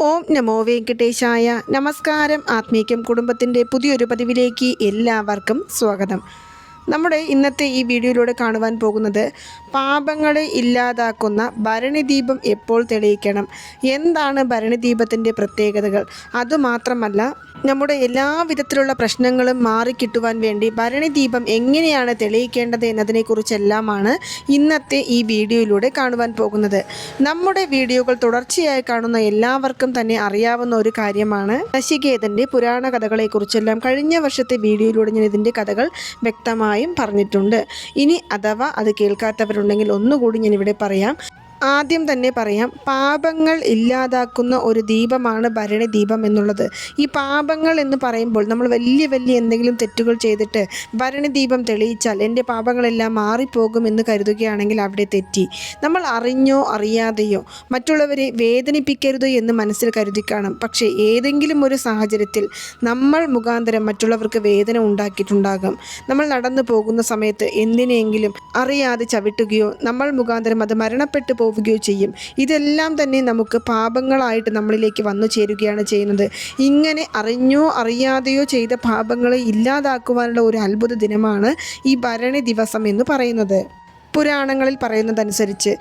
ഓം നമോ വെങ്കടേശായ. നമസ്കാരം. ആത്മീകം കുടുംബത്തിന്റെ പുതിയൊരു പതിവിലേക്ക് എല്ലാവർക്കും സ്വാഗതം. നമ്മുടെ ഇന്നത്തെ ഈ വീഡിയോയിലൂടെ കാണുവാൻ പോകുന്നത് പാപങ്ങളെ ഇല്ലാതാക്കുന്ന ഭരണിദീപം എപ്പോൾ തെളിയിക്കണം? എന്താണ് ഭരണിദീപത്തിന്റെ പ്രത്യേകതകൾ? അതുമാത്രമല്ല നമ്മുടെ എല്ലാ വിധത്തിലുള്ള പ്രശ്നങ്ങളും മാറിക്കിട്ടുവാൻ വേണ്ടി ഭരണിദീപം എങ്ങനെയാണ് തെളിയിക്കേണ്ടത് എന്നതിനെക്കുറിച്ചെല്ലാമാണ് ഇന്നത്തെ ഈ വീഡിയോയിലൂടെ കാണുവാൻ പോകുന്നത്. നമ്മുടെ വീഡിയോകൾ തുടർച്ചയായി കാണുന്ന എല്ലാവർക്കും തന്നെ അറിയാവുന്ന ഒരു കാര്യമാണ് നശികേതന്റെ പുരാണ കഥകളെക്കുറിച്ചെല്ലാം കഴിഞ്ഞ വർഷത്തെ വീഡിയോയിലൂടെ ഞാൻ ഇതിന്റെ കഥകൾ വ്യക്തമായും പറഞ്ഞിട്ടുണ്ട്. ഇനി അഥവാ അത് കേൾക്കാത്തവരുണ്ടെങ്കിൽ ഒന്നുകൂടി ഞാൻ ഇവിടെ പറയാം. ആദ്യം തന്നെ പറയാം പാപങ്ങൾ ഇല്ലാതാക്കുന്ന ഒരു ദീപമാണ് ഭരണി ദീപം എന്നുള്ളത്. ഈ പാപങ്ങൾ എന്ന് പറയുമ്പോൾ നമ്മൾ വലിയ വലിയ എന്തെങ്കിലും തെറ്റുകൾ ചെയ്തിട്ട് ഭരണി ദീപം തെളിയിച്ചാൽ എന്റെ പാപങ്ങളെല്ലാം മാറിപ്പോകും എന്ന് കരുതുകയാണെങ്കിൽ അവിടെ തെറ്റി. നമ്മൾ അറിഞ്ഞോ അറിയാതെയോ മറ്റുള്ളവരെ വേദനിപ്പിക്കരുത് എന്ന് മനസ്സിൽ കരുതി കാണും പക്ഷേ ഏതെങ്കിലും ഒരു സാഹചര്യത്തിൽ നമ്മൾ മുഖാന്തരം മറ്റുള്ളവർക്ക് വേദന ഉണ്ടാക്കിയിട്ടുണ്ടാകും. നമ്മൾ നടന്നു പോകുന്ന സമയത്ത് എന്തിനെങ്കിലും അറിയാതെ ചവിട്ടുകയോ നമ്മൾ മുഖാന്തരം അത് മരണപ്പെട്ടു പോവുകയോ ചെയ്യും. ഇതെല്ലാം തന്നെ നമുക്ക് പാപങ്ങളായിട്ട് നമ്മളിലേക്ക് വന്നു ചേരുകയാണ് ചെയ്യുന്നത്. ഇങ്ങനെ അറിഞ്ഞോ അറിയാതെയോ ചെയ്ത പാപങ്ങളെ ഇല്ലാതാക്കുവാനുള്ള ഒരു അത്ഭുത ദിനമാണ് ഈ ഭരണി ദിവസം എന്ന് പറയുന്നത്. പുരാണങ്ങളിൽ പറയുന്നതനുസരിച്ച്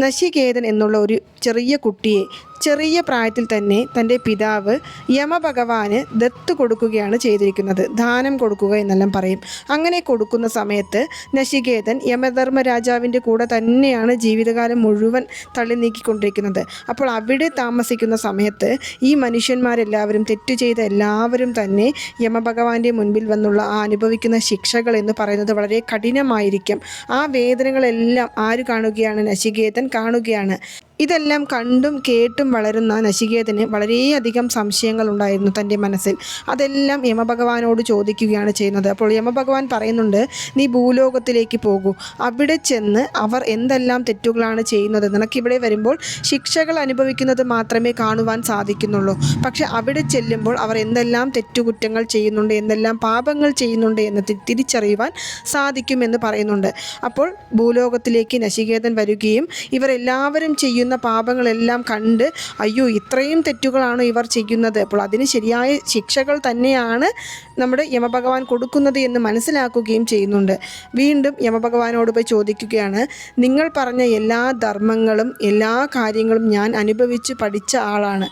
നശികേതൻ എന്നുള്ള ഒരു ചെറിയ കുട്ടിയെ ചെറിയ പ്രായത്തിൽ തന്നെ തന്റെ പിതാവ് യമഭഗവാന് ദത്ത് കൊടുക്കുകയാണ് ചെയ്തിരിക്കുന്നത്. ദാനം കൊടുക്കുക എന്നെല്ലാം പറയും. അങ്ങനെ കൊടുക്കുന്ന സമയത്ത് നശികേതൻ യമധർമ്മ രാജാവിന്റെ കൂടെ തന്നെയാണ് ജീവിതകാലം മുഴുവൻ തള്ളി നീക്കിക്കൊണ്ടിരിക്കുന്നത്. അപ്പോൾ അവിടെ താമസിക്കുന്ന സമയത്ത് ഈ മനുഷ്യന്മാരെല്ലാവരും തെറ്റ് ചെയ്ത എല്ലാവരും തന്നെ യമഭഗവാന്റെ മുൻപിൽ വന്നുള്ള ആ അനുഭവിക്കുന്ന ശിക്ഷകൾ എന്ന് പറയുന്നത് വളരെ കഠിനമായിരിക്കും. ആ വേദനകളെല്ലാം ആര് കാണുകയാണ് നശികേതൻ? കാണുകയാണ്. ഇതെല്ലാം കണ്ടും കേട്ടും വളരുന്ന നശികേതന് വളരെയധികം സംശയങ്ങൾ ഉണ്ടായിരുന്നു തന്റെ മനസ്സിൽ. അതെല്ലാം യമഭഗവാനോട് ചോദിക്കുകയാണ് ചെയ്യുന്നത്. അപ്പോൾ യമഭഗവാൻ പറയുന്നുണ്ട് നീ ഭൂലോകത്തിലേക്ക് പോകൂ. അവിടെ ചെന്ന് അവർ എന്തെല്ലാം തെറ്റുകളാണ് ചെയ്യുന്നത്? നിനക്കിവിടെ വരുമ്പോൾ ശിക്ഷകൾ അനുഭവിക്കുന്നത് മാത്രമേ കാണുവാൻ സാധിക്കുന്നുള്ളൂ. പക്ഷെ അവിടെ ചെല്ലുമ്പോൾ അവർ എന്തെല്ലാം തെറ്റുകുറ്റങ്ങൾ ചെയ്യുന്നുണ്ട് എന്തെല്ലാം പാപങ്ങൾ ചെയ്യുന്നുണ്ട് എന്ന് തിരിച്ചറിയുവാൻ സാധിക്കുമെന്ന് പറയുന്നുണ്ട്. അപ്പോൾ ഭൂലോകത്തിലേക്ക് നശികേതൻ വരികയും ഇവർ എല്ലാവരും ചെയ്യുന്ന പാപങ്ങളെല്ലാം കണ്ട് അയ്യോ ഇത്രയും തെറ്റുകളാണ് ഇവർ ചെയ്യുന്നത്. അപ്പോൾ അതിന് ശരിയായ ശിക്ഷകൾ തന്നെയാണ് നമ്മുടെ യമഭഗവാൻ കൊടുക്കുന്നത് എന്ന് മനസ്സിലാക്കുകയും ചെയ്യുന്നുണ്ട്. വീണ്ടും യമഭഗവാനോട് പോയി ചോദിക്കുകയാണ് നിങ്ങൾ പറഞ്ഞ എല്ലാ ധർമ്മങ്ങളും എല്ലാ കാര്യങ്ങളും ഞാൻ അനുഭവിച്ച് പഠിച്ച ആളാണ്.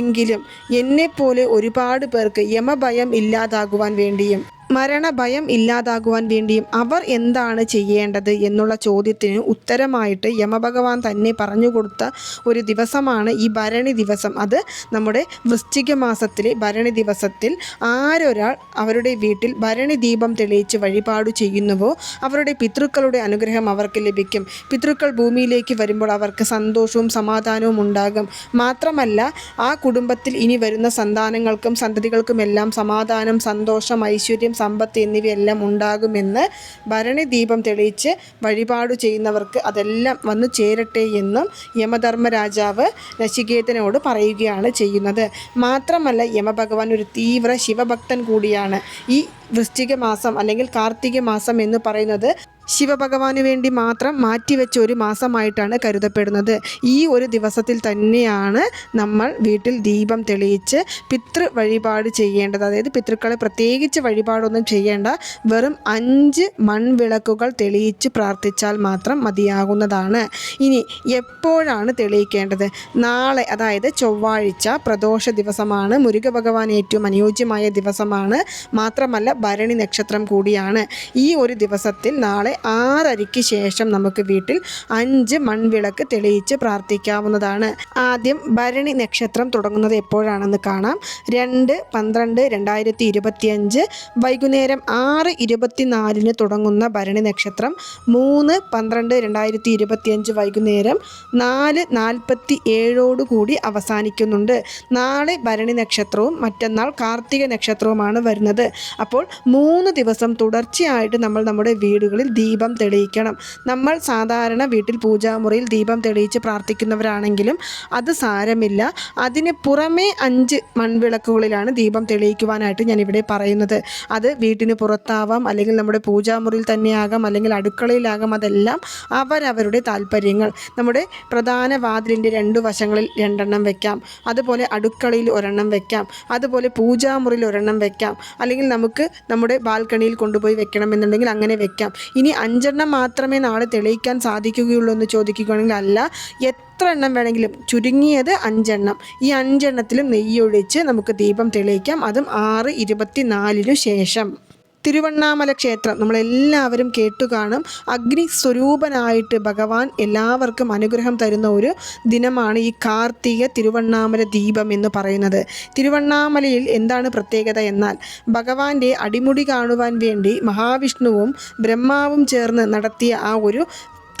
എങ്കിലും എന്നെപ്പോലെ ഒരുപാട് പേർക്ക് യമഭയം ഇല്ലാതാകുവാൻ വേണ്ടിയും മരണഭയം ഇല്ലാതാകുവാൻ വേണ്ടിയും അവർ എന്താണ് ചെയ്യേണ്ടത് എന്നുള്ള ചോദ്യത്തിന് ഉത്തരമായിട്ട് യമഭഗവാൻ തന്നെ പറഞ്ഞു കൊടുത്ത ഒരു ദിവസമാണ് ഈ ഭരണി ദിവസം. അത് നമ്മുടെ വൃശ്ചിക മാസത്തിലെ ഭരണി ദിവസത്തിൽ ആരൊരാൾ അവരുടെ വീട്ടിൽ ഭരണി ദീപം തെളിയിച്ച് വഴിപാട് ചെയ്യുന്നുവോ അവരുടെ പിതൃക്കളുടെ അനുഗ്രഹം അവർക്ക് ലഭിക്കും. പിതൃക്കൾ ഭൂമിയിലേക്ക് വരുമ്പോൾ അവർക്ക് സന്തോഷവും സമാധാനവും ഉണ്ടാകും. മാത്രമല്ല ആ കുടുംബത്തിൽ ഇനി വരുന്ന സന്താനങ്ങൾക്കും സന്തതികൾക്കുമെല്ലാം സമാധാനം സന്തോഷം ഐശ്വര്യം സമ്പത്ത് എന്നിവയെല്ലാം ഉണ്ടാകുമെന്ന് ഭരണി ദീപം തെളിയിച്ച് വഴിപാട് ചെയ്യുന്നവർക്ക് അതെല്ലാം വന്നു ചേരട്ടെ എന്നും യമധർമ്മരാജാവ് നശികേതനോട് പറയുകയാണ് ചെയ്യുന്നത്. മാത്രമല്ല യമഭഗവാൻ ഒരു തീവ്ര ശിവഭക്തൻ കൂടിയാണ്. ഈ വൃശ്ചിക മാസം അല്ലെങ്കിൽ കാർത്തിക മാസം എന്ന് പറയുന്നത് ശിവഭഗവാന് വേണ്ടി മാത്രം മാറ്റിവെച്ച ഒരു മാസമായിട്ടാണ് കരുതപ്പെടുന്നത്. ഈ ഒരു ദിവസത്തിൽ തന്നെയാണ് നമ്മൾ വീട്ടിൽ ദീപം തെളിയിച്ച് പിതൃ വഴിപാട് ചെയ്യേണ്ടത്. അതായത് പിതൃക്കളെ പ്രത്യേകിച്ച് വഴിപാടൊന്നും ചെയ്യേണ്ട. വെറും അഞ്ച് മൺവിളക്കുകൾ തെളിയിച്ച് പ്രാർത്ഥിച്ചാൽ മാത്രം മതിയാകുന്നതാണ്. ഇനി എപ്പോഴാണ് തെളിയിക്കേണ്ടത്? നാളെ അതായത് ചൊവ്വാഴ്ച പ്രദോഷ ദിവസമാണ്. മുരുക ഭഗവാൻ ഏറ്റവും അനുയോജ്യമായ ദിവസമാണ്. മാത്രമല്ല ഭരണി നക്ഷത്രം കൂടിയാണ്. ഈ ഒരു ദിവസത്തിൽ നാളെ ആറരയ്ക്ക് ശേഷം നമുക്ക് വീട്ടിൽ അഞ്ച് മൺവിളക്ക് തെളിയിച്ച് പ്രാർത്ഥിക്കാവുന്നതാണ്. ആദ്യം ഭരണി നക്ഷത്രം തുടങ്ങുന്നത് എപ്പോഴാണെന്ന് കാണാം. രണ്ട് പന്ത്രണ്ട് രണ്ടായിരത്തി ഇരുപത്തിയഞ്ച് വൈകുന്നേരം ആറ് ഇരുപത്തിനാലിന് തുടങ്ങുന്ന ഭരണി നക്ഷത്രം മൂന്ന് പന്ത്രണ്ട് രണ്ടായിരത്തി ഇരുപത്തിയഞ്ച് വൈകുന്നേരം നാല് നാൽപ്പത്തി ഏഴോടുകൂടി അവസാനിക്കുന്നുണ്ട്. നാളെ ഭരണി നക്ഷത്രവും മറ്റന്നാൾ കാർത്തിക നക്ഷത്രവുമാണ് വരുന്നത്. അപ്പോൾ മൂന്ന് ദിവസം തുടർച്ചയായിട്ട് നമ്മൾ നമ്മുടെ വീടുകളിൽ ദീപം തെളിയിക്കണം. നമ്മൾ സാധാരണ വീട്ടിൽ പൂജാമുറിയിൽ ദീപം തെളിയിച്ച് പ്രാർത്ഥിക്കുന്നവരാണെങ്കിലും അത് സാരമില്ല. അതിന് പുറമേ അഞ്ച് മൺവിളക്കുകളിലാണ് ദീപം തെളിയിക്കുവാനായിട്ട് ഞാനിവിടെ പറയുന്നത്. അത് വീട്ടിന് പുറത്താവാം അല്ലെങ്കിൽ നമ്മുടെ പൂജാമുറിയിൽ തന്നെയാകാം അല്ലെങ്കിൽ അടുക്കളയിലാകാം അതെല്ലാം അവരവരുടെ താല്പര്യങ്ങൾ. നമ്മുടെ പ്രധാന വാതിലിന്റെ രണ്ടു വശങ്ങളിൽ രണ്ടെണ്ണം വെക്കാം. അതുപോലെ അടുക്കളയിൽ ഒരെണ്ണം വെക്കാം. അതുപോലെ പൂജാമുറിയിൽ ഒരെണ്ണം വെക്കാം. അല്ലെങ്കിൽ നമുക്ക് നമ്മുടെ ബാൽക്കണിയിൽ കൊണ്ടുപോയി വെക്കണമെന്നുണ്ടെങ്കിൽ അങ്ങനെ വെക്കാം. ഇനി അഞ്ചെണ്ണം മാത്രമേ നാളെ തെളിയിക്കാൻ സാധിക്കുകയുള്ളൂ എന്ന് ചോദിക്കുകയാണെങ്കിൽ അല്ല എത്ര എണ്ണം വേണമെങ്കിലും ചുരുങ്ങിയത് അഞ്ചെണ്ണം. ഈ അഞ്ചെണ്ണത്തിലും നെയ്യൊഴിച്ച് നമുക്ക് ദീപം തെളിയിക്കാം. അതും ആറ് ഇരുപത്തി നാലിനു ശേഷം. തിരുവണ്ണാമല ക്ഷേത്രം നമ്മളെല്ലാവരും കേട്ടു കാണും അഗ്നി സ്വരൂപനായിട്ട് ഭഗവാൻ എല്ലാവർക്കും അനുഗ്രഹം തരുന്ന ഒരു ദിനമാണ് ഈ കാർത്തിക തിരുവണ്ണാമല ദീപം എന്ന് പറയുന്നത്. തിരുവണ്ണാമലയിൽ എന്താണ് പ്രത്യേകത എന്നാൽ ഭഗവാന്റെ അടിമുടി കാണുവാൻ വേണ്ടി മഹാവിഷ്ണുവും ബ്രഹ്മാവും ചേർന്ന് നടത്തിയ ആ ഒരു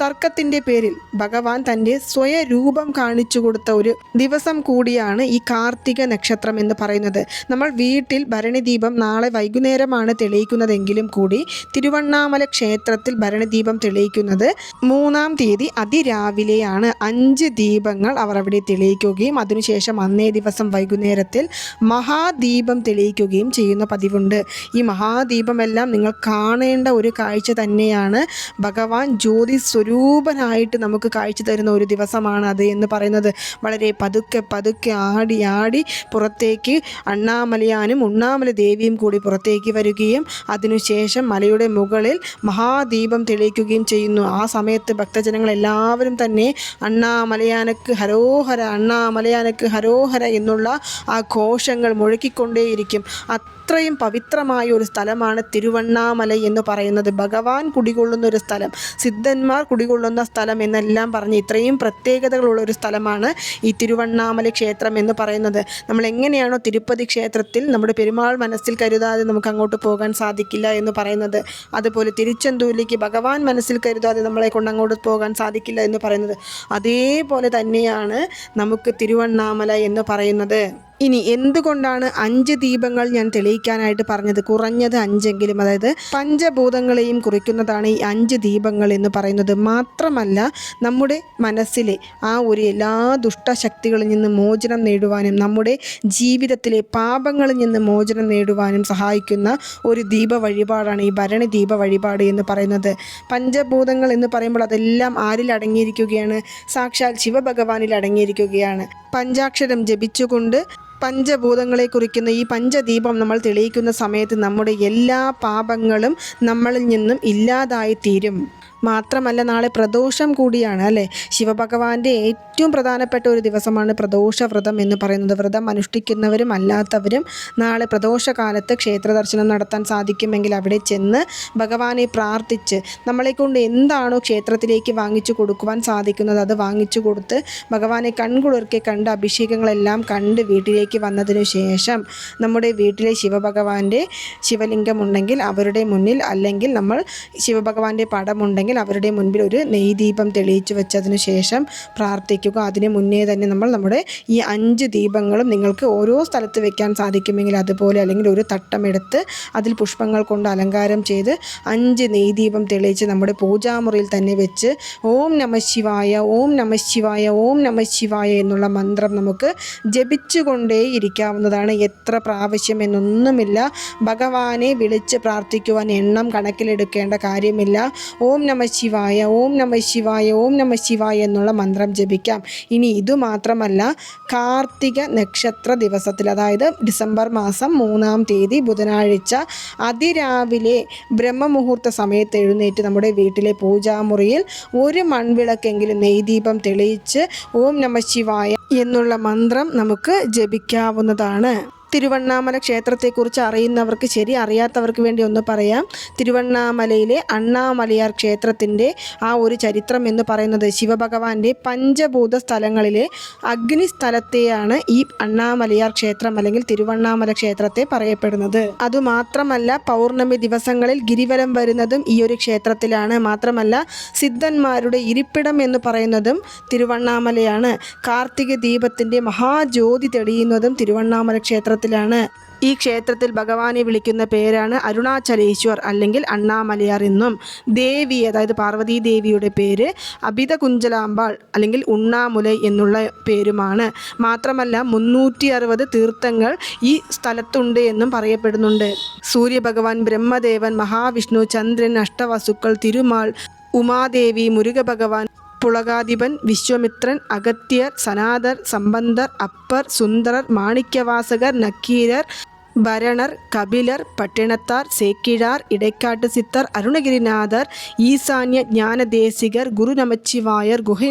തർക്കത്തിന്റെ പേരിൽ ഭഗവാൻ തന്റെ സ്വയരൂപം കാണിച്ചു കൊടുത്ത ഒരു ദിവസം കൂടിയാണ് ഈ കാർത്തിക നക്ഷത്രം എന്ന് പറയുന്നത്. നമ്മൾ വീട്ടിൽ ഭരണിദീപം നാളെ വൈകുന്നേരമാണ് തെളിയിക്കുന്നതെങ്കിലും കൂടി തിരുവണ്ണാമല ക്ഷേത്രത്തിൽ ഭരണിദീപം തെളിയിക്കുന്നത് മൂന്നാം തീയതി അതിരാവിലെയാണ്. അഞ്ച് ദീപങ്ങൾ അവർ അവിടെ തെളിയിക്കുകയും അതിനുശേഷം അന്നേ ദിവസം വൈകുന്നേരത്തിൽ മഹാദീപം തെളിയിക്കുകയും ചെയ്യുന്ന പതിവുണ്ട്. ഈ മഹാദീപമെല്ലാം നിങ്ങൾ കാണേണ്ട ഒരു കാഴ്ച തന്നെയാണ് ഭഗവാൻ ജ്യോതി സ്വരൂപനായിട്ട് നമുക്ക് കാഴ്ച തരുന്ന ഒരു ദിവസമാണ് അത് എന്ന് പറയുന്നത്. വളരെ പതുക്കെ പതുക്കെ ആടി ആടി പുറത്തേക്ക് അണ്ണാമലയാനും ഉണ്ണാമല ദേവിയും കൂടി പുറത്തേക്ക് വരികയും അതിനുശേഷം മലയുടെ മുകളിൽ മഹാദീപം തെളിയിക്കുകയും ചെയ്യുന്നു. ആ സമയത്ത് ഭക്തജനങ്ങളെല്ലാവരും തന്നെ അണ്ണാമലയാനക്ക് ഹരോഹര അണ്ണാമലയാനക്ക് ഹരോഹര എന്നുള്ള ആ ഘോഷങ്ങൾ മുഴക്കിക്കൊണ്ടേയിരിക്കും. അത്രയും പവിത്രമായ ഒരു സ്ഥലമാണ് തിരുവണ്ണാമല എന്ന് പറയുന്നത്. ഭഗവാൻ കുടികൊള്ളുന്ന ഒരു സ്ഥലം സിദ്ധന്മാർ കുടികൊള്ളുന്ന സ്ഥലം എന്നെല്ലാം പറഞ്ഞ് ഇത്രയും പ്രത്യേകതകളുള്ള ഒരു സ്ഥലമാണ് ഈ തിരുവണ്ണാമല ക്ഷേത്രം എന്ന് പറയുന്നത്. നമ്മൾ എങ്ങനെയാണോ തിരുപ്പതി ക്ഷേത്രത്തിൽ നമ്മുടെ പെരുമാൾ മനസ്സിൽ കരുതാതെ നമുക്ക് അങ്ങോട്ട് പോകാൻ സാധിക്കില്ല എന്ന് പറയുന്നത്. അതുപോലെ തിരുച്ചെന്തൂരിലേക്ക് ഭഗവാൻ മനസ്സിൽ കരുതാതെ നമ്മളെ കൊണ്ട് അങ്ങോട്ട് പോകാൻ സാധിക്കില്ല എന്ന് പറയുന്നത്. അതേപോലെ തന്നെയാണ് നമുക്ക് തിരുവണ്ണാമല എന്ന് പറയുന്നത്. ഇനി എന്തുകൊണ്ടാണ് അഞ്ച് ദീപങ്ങൾ ഞാൻ തെളിയിക്കാനായിട്ട് പറഞ്ഞത്? കുറഞ്ഞത് അഞ്ചെങ്കിലും അതായത് പഞ്ചഭൂതങ്ങളെയും കുറിക്കുന്നതാണ് ഈ അഞ്ച് ദീപങ്ങൾ എന്ന് പറയുന്നത്. മാത്രമല്ല നമ്മുടെ മനസ്സിലെ ആ ഒരു എല്ലാ ദുഷ്ടശക്തികളിൽ നിന്ന് മോചനം നേടുവാനും നമ്മുടെ ജീവിതത്തിലെ പാപങ്ങളിൽ നിന്ന് മോചനം നേടുവാനും സഹായിക്കുന്ന ഒരു ദീപ വഴിപാടാണ് ഈ ഭരണി ദീപ വഴിപാട് എന്ന് പറയുന്നത്. പഞ്ചഭൂതങ്ങൾ എന്ന് പറയുമ്പോൾ അതെല്ലാം ആരിൽ അടങ്ങിയിരിക്കുകയാണ്? സാക്ഷാൽ ശിവഭഗവാനിൽ അടങ്ങിയിരിക്കുകയാണ്. പഞ്ചാക്ഷരം ജപിച്ചുകൊണ്ട് പഞ്ചഭൂതങ്ങളെ കുറിക്കുന്ന ഈ പഞ്ചദീപം നമ്മൾ തെളിയിക്കുന്ന സമയത്ത് നമ്മുടെ എല്ലാ പാപങ്ങളും നമ്മളിൽ നിന്നും ഇല്ലാതായി തീരും മാത്രമല്ല നാളെ പ്രദോഷം കൂടിയാണ് അല്ലേ? ശിവഭഗവാന്റെ ഏറ്റവും പ്രധാനപ്പെട്ട ഒരു ദിവസമാണ് പ്രദോഷ വ്രതം എന്ന് പറയുന്നത്. വ്രതം അനുഷ്ഠിക്കുന്നവരും അല്ലാത്തവരും നാളെ പ്രദോഷകാലത്ത് ക്ഷേത്ര ദർശനം നടത്താൻ സാധിക്കുമെങ്കിൽ അവിടെ ചെന്ന് ഭഗവാനെ പ്രാർത്ഥിച്ച് നമ്മളെക്കൊണ്ട് എന്താണോ ക്ഷേത്രത്തിലേക്ക് വാങ്ങിച്ചു കൊടുക്കുവാൻ സാധിക്കുന്നത് അത് വാങ്ങിച്ചു കൊടുത്ത് ഭഗവാനെ കൺകുളിർക്കെ കണ്ട് അഭിഷേകങ്ങളെല്ലാം കണ്ട് വീട്ടിലേക്ക് വന്നതിനു ശേഷം നമ്മുടെ വീട്ടിലെ ശിവഭഗവാന്റെ ശിവലിംഗമുണ്ടെങ്കിൽ അവരുടെ മുന്നിൽ അല്ലെങ്കിൽ നമ്മൾ ശിവഭഗവാന്റെ പടമുണ്ടെങ്കിൽ അവരുടെ മുൻപിൽ ഒരു നെയ്ദീപം തെളിയിച്ചു വെച്ചതിന് ശേഷം പ്രാർത്ഥിക്കുക. അതിന് മുന്നേ തന്നെ നമ്മൾ നമ്മുടെ ഈ അഞ്ച് ദീപങ്ങളും നിങ്ങൾക്ക് ഓരോ സ്ഥലത്ത് വെക്കാൻ സാധിക്കുമെങ്കിൽ അതുപോലെ അല്ലെങ്കിൽ ഒരു തട്ടമെടുത്ത് അതിൽ പുഷ്പങ്ങൾ കൊണ്ട് അലങ്കാരം ചെയ്ത് അഞ്ച് നെയ്ദീപം തെളിയിച്ച് നമ്മുടെ പൂജാമുറിയിൽ തന്നെ വെച്ച് ഓം നമ ശിവായ ഓം നമ ശിവായ ഓം നമ ശിവായ എന്നുള്ള മന്ത്രം നമുക്ക് ജപിച്ചുകൊണ്ടേ ഇരിക്കാവുന്നതാണ്. എത്ര പ്രാവശ്യം എന്നൊന്നുമില്ല. ഭഗവാനെ വിളിച്ച് പ്രാർത്ഥിക്കുവാൻ എണ്ണം കണക്കിലെടുക്കേണ്ട കാര്യമില്ല. ഓം നമ ശിവായ ഓം നമ ശിവായ ഓം നമ ശിവായ എന്നുള്ള മന്ത്രം ജപിക്കാം. ഇനി ഇതുമാത്രമല്ല കാർത്തിക നക്ഷത്ര ദിവസത്തിൽ അതായത് ഡിസംബർ മാസം മൂന്നാം തീയതി ബുധനാഴ്ച അതിരാവിലെ ബ്രഹ്മമുഹൂർത്ത സമയത്ത് എഴുന്നേറ്റ് നമ്മുടെ വീട്ടിലെ പൂജാമുറിയിൽ ഒരു മൺവിളക്കെങ്കിലും നെയ്ദീപം തെളിയിച്ച് ഓം നമ ശിവായ എന്നുള്ള മന്ത്രം നമുക്ക് ജപിക്കാവുന്നതാണ്. തിരുവണ്ണാമല ക്ഷേത്രത്തെക്കുറിച്ച് അറിയുന്നവർക്ക് ശരി അറിയാത്തവർക്ക് വേണ്ടി ഒന്ന് പറയാം. തിരുവണ്ണാമലയിലെ അണ്ണാമലയാർ ക്ഷേത്രത്തിന്റെ ആ ഒരു ചരിത്രം എന്ന് പറയുന്നത് ശിവഭഗവാന്റെ പഞ്ചഭൂത സ്ഥലങ്ങളിലെ അഗ്നി സ്ഥലത്തെയാണ് ഈ അണ്ണാമലയാർ ക്ഷേത്രം അല്ലെങ്കിൽ തിരുവണ്ണാമല ക്ഷേത്രത്തെ പറയപ്പെടുന്നത്. അതുമാത്രമല്ല പൗർണമി ദിവസങ്ങളിൽ ഗിരിവലം വരുന്നതും ഈ ഒരു ക്ഷേത്രത്തിലാണ്. മാത്രമല്ല സിദ്ധന്മാരുടെ ഇരിപ്പിടം എന്ന് പറയുന്നതും തിരുവണ്ണാമലയാണ്. കാർത്തിക ദീപത്തിന്റെ മഹാജ്യോതി തെളിയുന്നതും തിരുവണ്ണാമല ക്ഷേത്രത്തിലാണ്. ഈ ക്ഷേത്രത്തിൽ ഭഗവാനെ വിളിക്കുന്ന പേരാണ് അരുണാചലേശ്വർ അല്ലെങ്കിൽ അണ്ണാമലയാർ എന്നും. ദേവി അതായത് പാർവതീ ദേവിയുടെ പേര് അഭിത കുഞ്ചലാമ്പാൾ അല്ലെങ്കിൽ ഉണ്ണാമുല എന്നുള്ള പേരുമാണ്. മാത്രമല്ല മുന്നൂറ്റി അറുപത് തീർത്ഥങ്ങൾ ഈ സ്ഥലത്തുണ്ട് എന്നും പറയപ്പെടുന്നുണ്ട്. സൂര്യഭഗവാൻ ബ്രഹ്മദേവൻ മഹാവിഷ്ണു ചന്ദ്രൻ അഷ്ടവസുക്കൾ തിരുമാൾ ഉമാദേവി മുരുകഭഗവാൻ പുളകാധിപൻ വിശ്വമിത്രൻ അഗത്യർ സനാതർ സമ്പന്തർ അപ്പർ സുന്ദരർ മാണിക്യവാസകർ നക്കീരർ ഭരണർ കപിലർ പട്ടിണത്താർ സേക്കിഴാർ ഇടയ്ക്കാട്ട് സിത്തർ അരുണഗിരിനാഥർ ഈസാന്യ ജ്ഞാനദേശികർ ഗുരു നമച്ചിവായർ ഗുഹൈ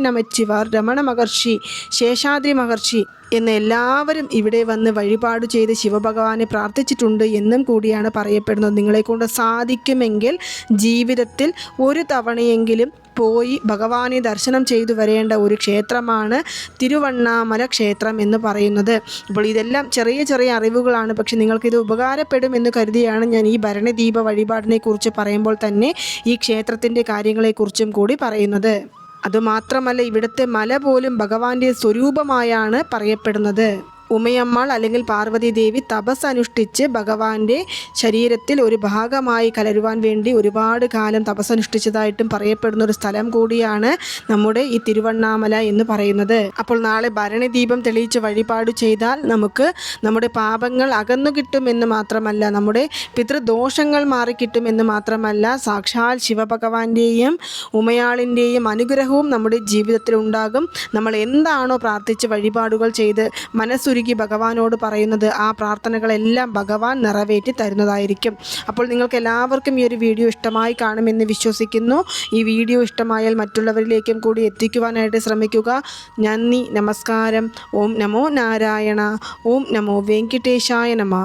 രമണ മഹർഷി ശേഷാദ്രി മഹർഷി എന്ന എല്ലാവരും ഇവിടെ വന്ന് വഴിപാട് ചെയ്ത് ശിവഭഗവാനെ പ്രാർത്ഥിച്ചിട്ടുണ്ട് എന്നും കൂടിയാണ് പറയപ്പെടുന്നത്. നിങ്ങളെക്കൊണ്ട് സാധിക്കുമെങ്കിൽ ജീവിതത്തിൽ ഒരു തവണയെങ്കിലും പോയി ഭഗവാനെ ദർശനം ചെയ്തു വരേണ്ട ഒരു ക്ഷേത്രമാണ് തിരുവണ്ണാമല ക്ഷേത്രം എന്ന് പറയുന്നത്. അപ്പോൾ ഇതെല്ലാം ചെറിയ ചെറിയ അറിവുകളാണ്. പക്ഷെ നിങ്ങൾക്കിത് ഉപകാരപ്പെടും എന്ന് കരുതിയാണ് ഞാൻ ഈ ഭരണദീപ വഴിപാടിനെ കുറിച്ച് പറയുമ്പോൾ തന്നെ ഈ ക്ഷേത്രത്തിന്റെ കാര്യങ്ങളെക്കുറിച്ചും കൂടി പറയുന്നത്. അതുമാത്രമല്ല ഇവിടുത്തെ മല പോലും ഭഗവാന്റെ സ്വരൂപമായാണ് പറയപ്പെടുന്നത്. ഉമയമ്മാൾ അല്ലെങ്കിൽ പാർവതി ദേവി തപസ് അനുഷ്ഠിച്ച് ഭഗവാന്റെ ശരീരത്തിൽ ഒരു ഭാഗമായി കലരുവാൻ വേണ്ടി ഒരുപാട് കാലം തപസ് അനുഷ്ഠിച്ചതായിട്ടും പറയപ്പെടുന്ന ഒരു സ്ഥലം കൂടിയാണ് നമ്മുടെ ഈ തിരുവണ്ണാമല എന്ന് പറയുന്നത്. അപ്പോൾ നാളെ ഭരണി ദീപം തെളിയിച്ച് വഴിപാട് ചെയ്താൽ നമുക്ക് നമ്മുടെ പാപങ്ങൾ അകന്നു കിട്ടുമെന്ന് മാത്രമല്ല നമ്മുടെ പിതൃദോഷങ്ങൾ മാറിക്കിട്ടുമെന്ന് മാത്രമല്ല സാക്ഷാൽ ശിവഭഗവാന്റെയും ഉമയാളിന്റെയും അനുഗ്രഹവും നമ്മുടെ ജീവിതത്തിൽ ഉണ്ടാകും നമ്മൾ എന്താണോ പ്രാർത്ഥിച്ച് വഴിപാടുകൾ ചെയ്ത് മനസ്സുരുകി ഭഗവാനോട് പറയുന്നത് ആ പ്രാർത്ഥനകളെല്ലാം ഭഗവാൻ നിറവേറ്റി തരുന്നതായിരിക്കും. അപ്പോൾ നിങ്ങൾക്ക് എല്ലാവർക്കും ഈ ഒരു വീഡിയോ ഇഷ്ടമായി കാണുമെന്ന് വിശ്വസിക്കുന്നു. ഈ വീഡിയോ ഇഷ്ടമായാൽ മറ്റുള്ളവരിലേക്കും കൂടി എത്തിക്കുവാനായിട്ട് ശ്രമിക്കുക. നന്ദി നമസ്കാരം. ഓം നമോ നാരായണ. ഓം നമോ വെങ്കിട്ടേശായ നമ.